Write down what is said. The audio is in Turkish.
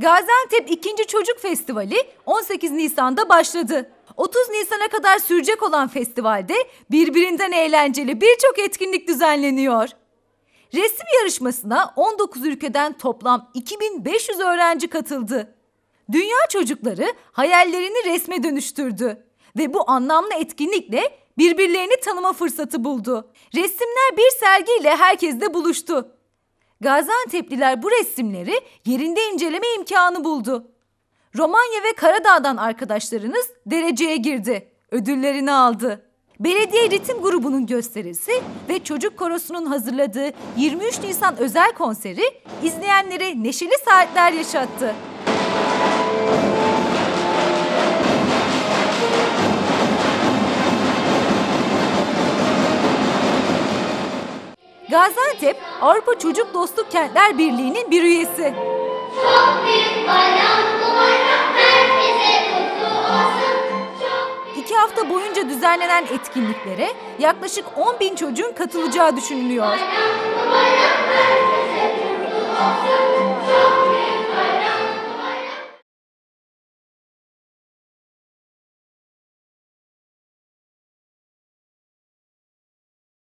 Gaziantep 2. Çocuk Festivali 18 Nisan'da başladı. 30 Nisan'a kadar sürecek olan festivalde birbirinden eğlenceli birçok etkinlik düzenleniyor. Resim yarışmasına 19 ülkeden toplam 2500 öğrenci katıldı. Dünya çocukları hayallerini resme dönüştürdü ve bu anlamlı etkinlikle birbirlerini tanıma fırsatı buldu. Resimler bir sergiyle herkesle buluştu. Gaziantep'liler bu resimleri yerinde inceleme imkanı buldu. Romanya ve Karadağ'dan arkadaşlarınız dereceye girdi. Ödüllerini aldı. Belediye Ritim Grubu'nun gösterisi ve Çocuk Korosu'nun hazırladığı 23 Nisan özel konseri izleyenlere neşeli saatler yaşattı. Gaziantep, Avrupa Çocuk Dostluk Kentler Birliği'nin bir üyesi. Çok büyük bayram bu bayram herkese kutlu olsun. Çok İki hafta boyunca düzenlenen etkinliklere yaklaşık 10 bin çocuğun katılacağı düşünülüyor. bayram bu bayram herkese kutlu olsun. Çok